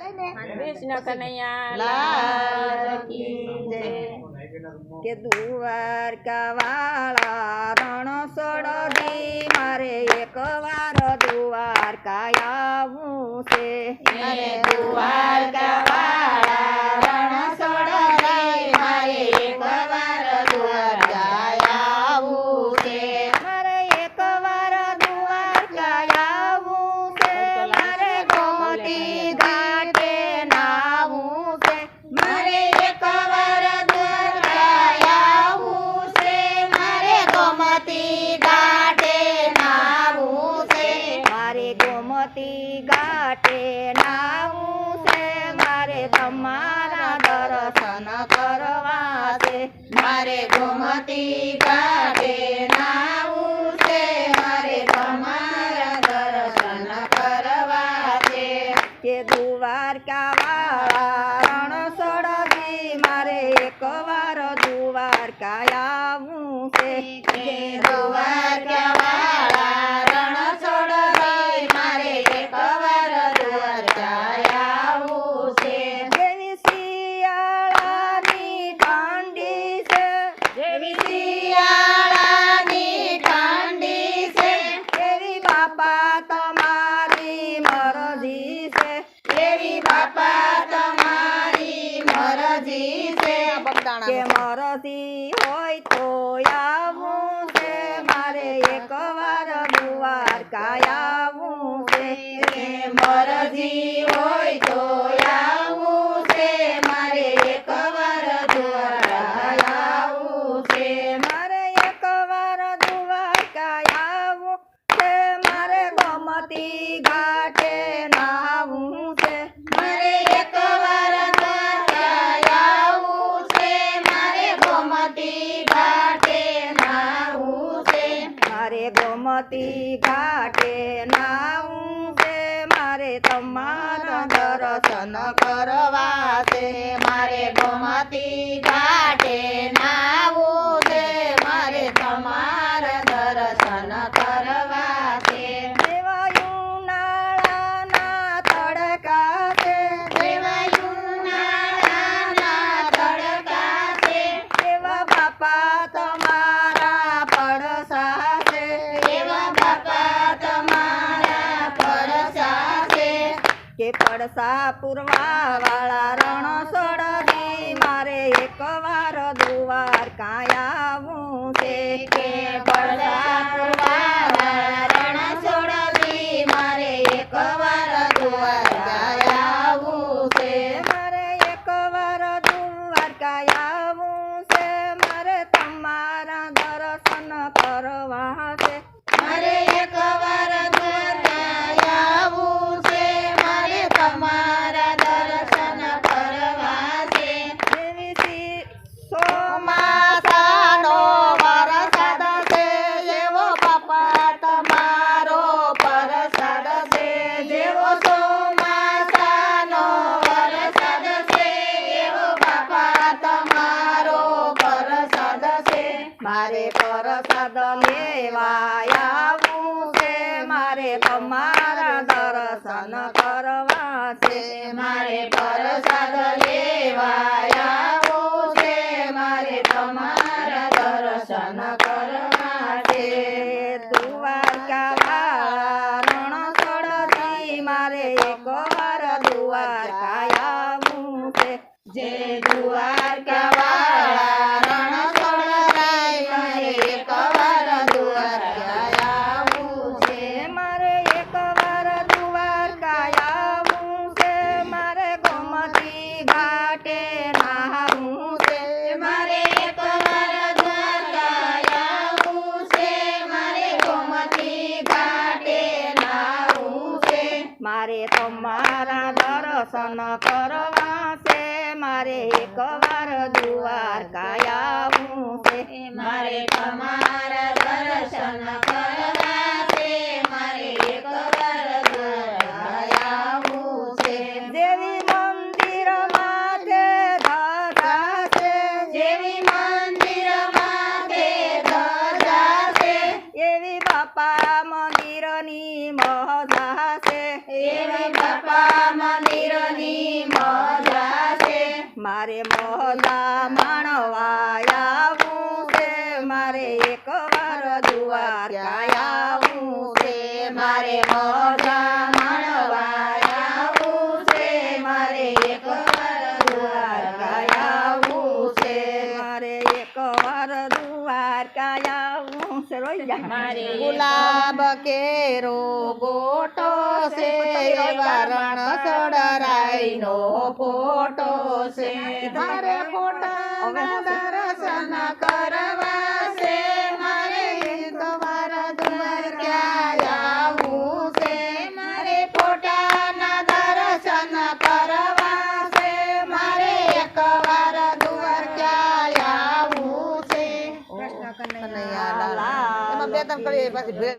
કૃષ્ણ કનૈયા લાલ કી દ્વારકા વાળા રણ દી મારે એક વાર દ્વારકા આવું છે. દ્વારકા વાળા દ્વારકા વાળા રણછોડજી મારે એક વાર દ્વારકા આવું છે? દ્વારકા દ્વારકા છે મરજી હોય તો આવું છે, મારે એકવાર દ્વારકા આવું છે. મારે એકવાર દ્વારકા આવું છે, મારે ગમતી ઘાટે છે. મારે એકવાર દ્વારકા આવું છે, મારે ગોમતી ઘાટે નાવું છે. મારે ગોમતી ઘાટે તમારા દર્શન કરવા છે મારે ગોમતી ઘાટે નાવું છે. મારે તમારા પડસા પુરવા વાળા સોડવી મારે એક વાર દ્વારકા આવું છે. કે પડદા વાળા રણ સોડવી મારે એકવાર દર્શન કરવા છે મારે પ્રસાદ લેવાયા છે મારે તમારા દર્શન કરવા છે દ્વારકા મારે એક વાર દ્વારકા છે મારે તમારા દર્શન કરવા છે મારે એક વાર દ્વારકા આવું છે. મારે તમારા દર્શન કરવા છે મારે એકવાર દ્વારકા છે. દેવી મંદિર માથે ધજા છે જેવી મંદિર માથે ધજા છે એવી બાપા મંદિરની મજા છે એવી બાપા મંદિરની મજા છે. મારે મોલા માણવા આવું છે મારે છે મારે મોલા ગુલાબ કેરો ગોટો છે વરણ સડરાઈનો ફોટો છે. મારે ફોટાના દ્વારકા આવું છે